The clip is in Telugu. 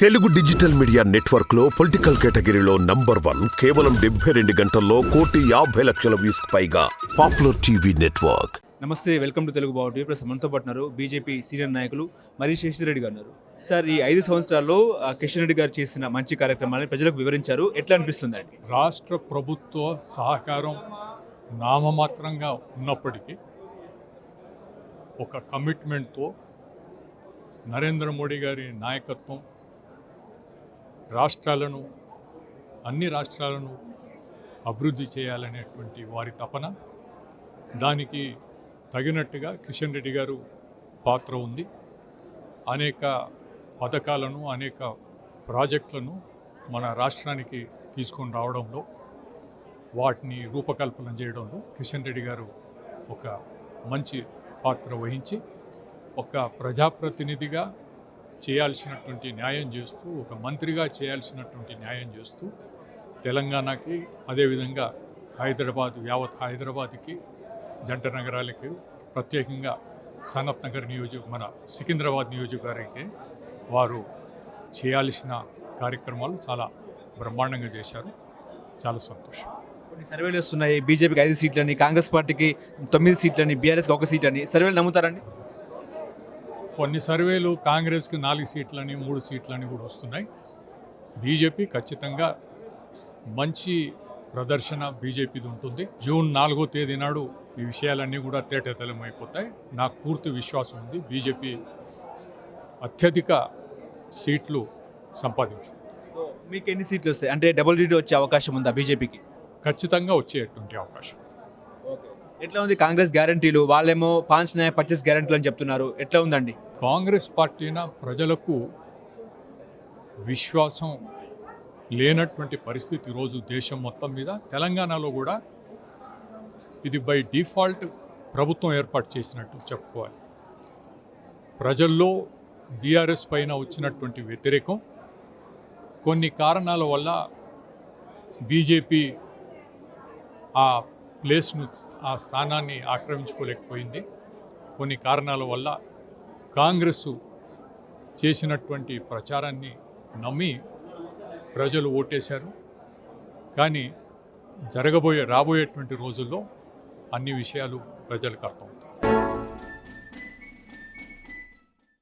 తెలుగు డిజిటల్ మీడియా నెట్వర్క్లో పొలిటికల్ కేటగిరీలో నంబర్ వన్ కేవలం డెబ్బై రెండు గంటల్లో కోటి యాభై లక్షల వ్యూస్ పైగా పాపులర్ టీవీ నెట్వర్క్. నమస్తే వెల్కమ్ టు తెలుగు బావుటి ఇప్పుడు మనతో పాటు ఉన్నారు బీజేపీ సీనియర్ నాయకులు మరి శశిరెడ్డి గారు ఉన్నారు. సార్ ఈ ఐదు సంవత్సరాల్లో ఆ, కిషన్ రెడ్డి గారు చేసిన మంచి కార్యక్రమాలను ప్రజలకు వివరించారు. ఎట్లా అనిపిస్తుంది అండి రాష్ట్ర ప్రభుత్వ సహకారం నామమాత్రంగా ఉన్నప్పటికీ ఒక కమిట్మెంట్తో నరేంద్ర మోడీ గారి నాయకత్వం రాష్ట్రాలను అన్ని రాష్ట్రాలను అభివృద్ధి చేయాలనేటువంటి వారి తపన. దానికి తగినట్టుగా కిషన్ రెడ్డి గారు పాత్ర ఉంది. అనేక పథకాలను అనేక ప్రాజెక్టులను మన రాష్ట్రానికి తీసుకొని రావడంలో వాటిని రూపకల్పన చేయడంలో కిషన్ రెడ్డి గారు ఒక మంచి పాత్ర వహించి ఒక ప్రజాప్రతినిధిగా చేయాల్సినటువంటి న్యాయం చేస్తూ ఒక మంత్రిగా చేయాల్సినటువంటి న్యాయం చేస్తూ తెలంగాణకి అదేవిధంగా హైదరాబాద్ యావత్ హైదరాబాద్కి జంట నగరాలకి ప్రత్యేకంగా సనత్ నగర్ నియోజక మన సికింద్రాబాద్ నియోజకవర్గానికి వారు చేయాల్సిన కార్యక్రమాలు చాలా బ్రహ్మాండంగా చేశారు. చాలా సంతోషం. కొన్ని సర్వేలు వస్తున్నాయి. బీజేపీకి ఐదు సీట్లని కాంగ్రెస్ పార్టీకి తొమ్మిది సీట్లని బీఆర్ఎస్కి ఒక సీట్ అని సర్వేలు నమ్ముతారండి కొన్ని సర్వేలు కాంగ్రెస్కి నాలుగు సీట్లని మూడు సీట్లని కూడా వస్తున్నాయి. బీజేపీ ఖచ్చితంగా మంచి ప్రదర్శన బీజేపీది ఉంటుంది. జూన్ నాలుగో తేదీ నాడు ఈ విషయాలన్నీ కూడా తేటతెల్లమైపోతాయి నాకు పూర్తి విశ్వాసం ఉంది. బీజేపీ అత్యధిక సీట్లు సంపాదించు మీకు ఎన్ని సీట్లు వస్తాయి? అంటే డబుల్ డిజిట్ వచ్చే అవకాశం ఉందా బీజేపీకి? ఖచ్చితంగా వచ్చేటువంటి అవకాశం. ఎట్లా ఉంది కాంగ్రెస్ గ్యారంటీలు? వాళ్ళేమో పాన్స్ న్యాయ పర్చేస్ గ్యారంటీలు అని చెప్తున్నారు. ఎట్లా ఉందండి? కాంగ్రెస్ పార్టీన ప్రజలకు విశ్వాసం లేనటువంటి పరిస్థితి ఈరోజు దేశం మొత్తం మీద. తెలంగాణలో కూడా ఇది బై డిఫాల్ట్ ప్రభుత్వం ఏర్పాటు చేసినట్టు చెప్పుకోవాలి. ప్రజల్లో బీఆర్ఎస్ పైన వచ్చినటువంటి వ్యతిరేకం కొన్ని కారణాల వల్ల బీజేపీ ఆ ప్లేస్ను ఆ స్థానాన్ని ఆక్రమించుకోలేకపోయింది. కొన్ని కారణాల వల్ల కాంగ్రెస్ చేసినటువంటి ప్రచారాన్ని నమ్మి ప్రజలు ఓటేశారు. కానీ జరగబోయే రాబోయేటువంటి రోజుల్లో అన్ని విషయాలు ప్రజలకు అర్థం